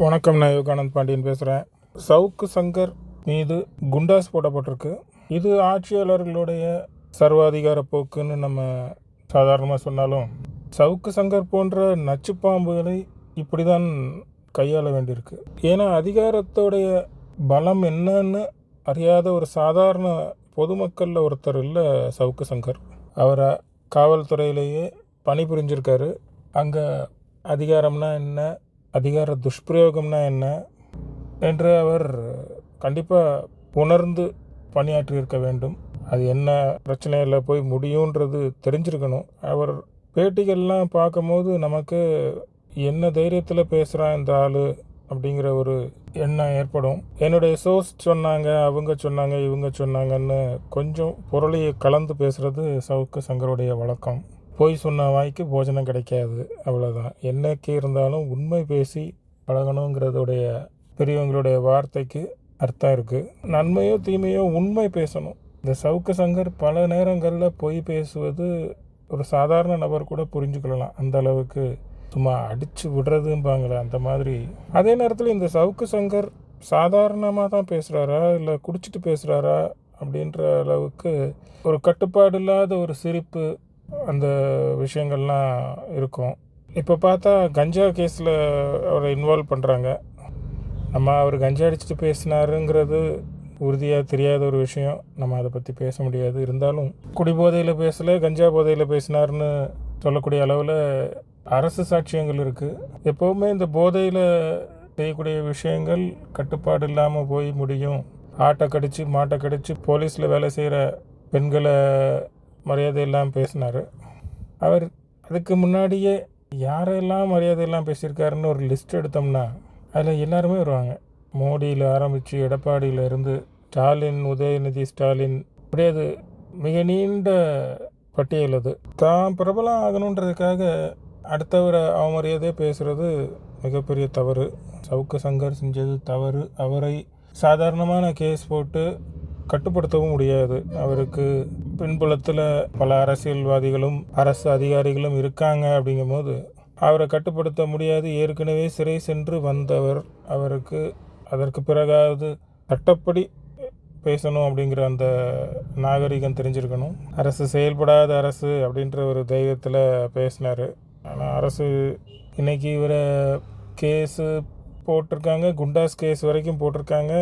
வணக்கம் நான் யோகானந்த் பாண்டியன் பேசுகிறேன் சவுக்கு சங்கர் மீது குண்டாஸ் போடப்பட்டிருக்கு. இது ஆட்சியாளர்களுடைய சர்வாதிகார போக்குன்னு நம்ம சாதாரணமாக சொன்னாலும் சவுக்கு சங்கர் போன்ற நச்சு பாம்புகளை இப்படி தான் கையாள வேண்டியிருக்கு. ஏன்னா அதிகாரத்தோடைய பலம் என்னன்னு அறியாத ஒரு சாதாரண பொதுமக்களில் ஒருத்தர் இல்லை சவுக்கு சங்கர். அவரை காவல்துறையிலேயே பணிபுரிஞ்சிருக்காரு. அங்கே அதிகாரம்னா என்ன? அதிகார துஷ்பிரயோகம்னா என்ன என்று அவர் கண்டிப்பாக உணர்ந்து பணியாற்றியிருக்க வேண்டும். அது என்ன பிரச்சனையில் போய் முடியுன்றது தெரிஞ்சிருக்கணும். அவர் பேட்டிகள்லாம் பார்க்கும்போது நமக்கு என்ன தைரியத்தில் பேசுகிறான் இந்த ஆள் அப்படிங்கிற ஒரு எண்ணம் ஏற்படும். என்னுடைய சோர்ஸ் சொன்னாங்க அவங்க சொன்னாங்க இவங்க சொன்னாங்கன்னு கொஞ்சம் பொருளையை கலந்து பேசுகிறது சவுக்கு சங்கருடைய வழக்கம். பொய் சொன்ன வாய்க்கு போஜனம் கிடைக்காது அவ்வளோதான் என்னைக்கு இருந்தாலும் உண்மை பேசி பழகணுங்கிறதுடைய பெரியவங்களுடைய வார்த்தைக்கு அர்த்தம் இருக்குது நன்மையோ தீமையோ உண்மை பேசணும். இந்த சவுக்கு சங்கர் பல நேரங்களில் பொய் பேசுவது ஒரு சாதாரண நபர் கூட புரிஞ்சுக்கொள்ளலாம். அந்த அளவுக்கு சும்மா அடித்து விடுறதும்பாங்களே அந்த மாதிரி. அதே நேரத்தில் இந்த சவுக்கு சங்கர் சாதாரணமாக தான் பேசுகிறாரா இல்லை குடிச்சிட்டு பேசுகிறாரா அப்படின்ற அளவுக்கு ஒரு கட்டுப்பாடு இல்லாத ஒரு சிரிப்பு அந்த விஷயங்கள்லாம் இருக்கும். இப்போ பார்த்தா கஞ்சா கேஸில் அவரை இன்வால்வ் பண்ணுறாங்க நம்ம அவர் கஞ்சா அடிச்சுட்டு பேசினாருங்கிறது உறுதியாக தெரியாத ஒரு விஷயம். நம்ம அதை பற்றி பேச முடியாது. இருந்தாலும் குடிபோதையில் பேசலை கஞ்சா போதையில் பேசினார்னு சொல்லக்கூடிய அளவில் அரசு சாட்சியங்கள் இருக்குது எப்போவுமே இந்த போதையில் செய்யக்கூடிய விஷயங்கள் கட்டுப்பாடு இல்லாமல் போய் முடியும். ஆட்டை கடிச்சு மாட்டை கடிச்சு போலீஸில் வேலை செய்கிற பெண்களை மரியாதையெல்லாம் பேசினார். அவர் அதுக்கு முன்னாடியே யாரெல்லாம் மரியாதையெல்லாம் பேசியிருக்காருன்னு ஒரு லிஸ்ட் எடுத்தோம்னா அதில் எல்லாருமே வருவாங்க. மோடியில் ஆரம்பித்து எடப்பாடியில் இருந்து ஸ்டாலின் உதயநிதி ஸ்டாலின் அப்படியே அது மிக நீண்ட பட்டியல் அது. தான் பிரபலம் ஆகணுன்றதுக்காக அடுத்தவரை அவமரியாதையே பேசுகிறது மிகப்பெரிய தவறு. சவுக்கு சங்கர் செஞ்சது தவறு. அவரை சாதாரணமான கேஸ் போட்டு கட்டுப்படுத்தவும் முடியாது. அவருக்கு பின்புலத்தில் பல அரசியல்வாதிகளும் அரசு அதிகாரிகளும் இருக்காங்க அப்படிங்கும்போது அவரை கட்டுப்படுத்த முடியாது. ஏற்கனவே சிறை சென்று வந்தவர் அவருக்கு அதற்கு பிறகாவது சட்டப்படி பேசணும் அப்படிங்கிற அந்த நாகரிகம் தெரிஞ்சிருக்கணும். அரசு செயல்படாத அரசு அப்படின்ற ஒரு தைரியத்தில் பேசினார். ஆனால் அரசு இன்னைக்கு இவரை கேஸு போட்டிருக்காங்க குண்டாஸ் கேஸ் வரைக்கும் போட்டிருக்காங்க.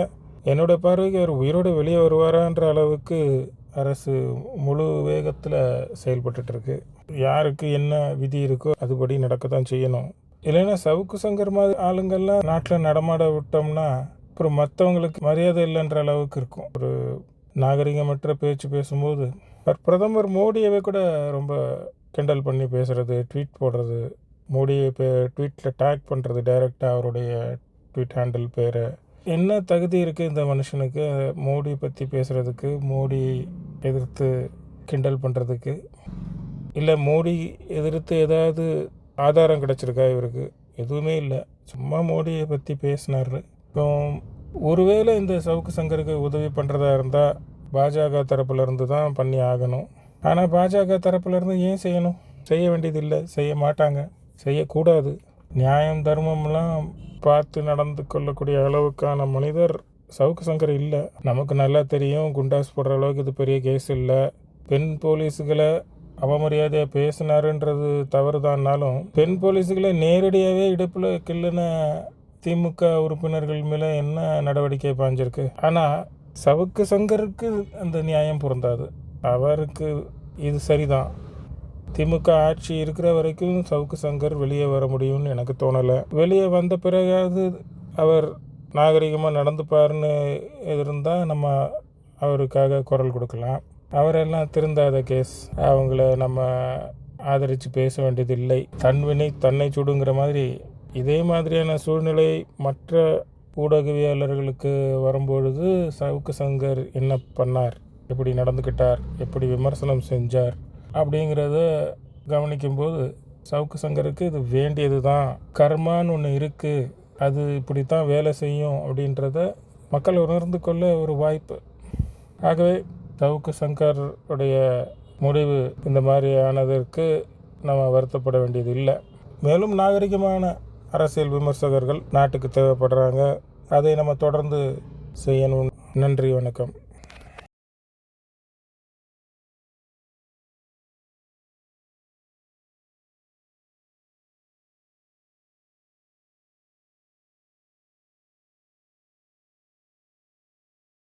என்னோட பார்வைக்கு அவர் உயிரோடு வெளியே வருவாரான்ற அளவுக்கு அரசு முழு வேகத்தில் செயல்பட்டுருக்கு யாருக்கு என்ன விதி இருக்கோ அதுபடி நடக்க தான் செய்யணும். இல்லைன்னா சவுக்கு சங்கர் மாதிரி ஆளுங்கள்லாம் நாட்டில் நடமாட விட்டோம்னா அப்புறம் மற்றவங்களுக்கு மரியாதை இல்லைன்ற அளவுக்கு இருக்கும். ஒரு நாகரிகமற்ற பேச்சு பேசும்போது பிரதமர் மோடியவே கூட ரொம்ப கிண்டல் பண்ணி பேசுகிறது ட்வீட் போடுறது மோடியை பே ட்வீட்டில் டேக் பண்ணுறது டைரெக்டாக அவருடைய ட்வீட் ஹேண்டில் பேரை. என்ன தகுதி இருக்குது இந்த மனுஷனுக்கு? மோடி பற்றி பேசுகிறதுக்கு மோடி எதிர்த்து கிண்டல் பண்ணுறதுக்கு இல்லை மோடி எதிர்த்து ஏதாவது ஆதாரம் கிடச்சிருக்கா இவருக்கு? எதுவுமே இல்லை. சும்மா மோடியை பற்றி பேசினார். இப்போ ஒருவேளை இந்த சவுக்கு சங்கருக்கு உதவி பண்ணுறதா இருந்தால் பாஜக தரப்புலேருந்து தான் பண்ணி ஆகணும். ஆனால் பாஜக தரப்புலேருந்து ஏன் செய்யணும்? செய்ய வேண்டியதில்லை செய்ய மாட்டாங்க. செய்யக்கூடாது. நியாயம் தர்மம்லாம் பார்த்து நடந்து கொள்ளக்கூடிய அளவுக்கான மனிதர் சவுக்கு சங்கர் இல்லை. நமக்கு நல்லா தெரியும் குண்டாஸ் போடுற அளவுக்கு இது பெரிய கேஸ் இல்லை. பெண் போலீஸுகளை அவமரியாதையாக பேசினாருன்றது தவறு தான்னாலும் பெண் போலீஸுகளை நேரடியாகவே இடுப்பில் கில்லுன திமுக உறுப்பினர்கள் மேலே என்ன நடவடிக்கை பாஞ்சிருக்கு? ஆனால் சவுக்கு சங்கருக்கு அந்த நியாயம் பொருந்தாது. அவருக்கு இது சரிதான். திமுக ஆட்சி இருக்கிற வரைக்கும் சவுக்கு சங்கர் வெளியே வர முடியும்னு எனக்கு தோணலை. வெளியே வந்த பிறகாவது அவர் நாகரிகமாக நடந்துப்பாருன்னு இருந்தால் நம்ம அவருக்காக குரல் கொடுக்கலாம். அவரெல்லாம் திருந்தாத கேஸ் அவங்கள நம்ம ஆதரித்து பேச வேண்டியதில்லை. தன்வினை தன்னை சுடுங்கிற மாதிரி இதே மாதிரியான சூழ்நிலை மற்ற ஊடகவியலர்களுக்கு வரும்பொழுது சவுக்கு சங்கர் என்ன பண்ணார்? எப்படி நடந்துக்கிட்டார் எப்படி விமர்சனம் செஞ்சார்? அப்படிங்கிறத கவனிக்கும்போது சவுக்கு சங்கருக்கு இது வேண்டியது தான் கர்மான்னு ஒன்று இருக்குது அது இப்படித்தான் வேலை செய்யும் அப்படின்றத மக்கள் உணர்ந்து கொள்ள ஒரு வாய்ப்பு. ஆகவே சவுக்கு சங்கருடைய முடிவு இந்த மாதிரி ஆனதற்கு நம்ம வருத்தப்பட வேண்டியது இல்லை மேலும் நாகரிகமான அரசியல் விமர்சகர்கள் நாட்டுக்கு தேவைப்படுறாங்க. அதை நம்ம தொடர்ந்து செய்யணும். நன்றி வணக்கம்.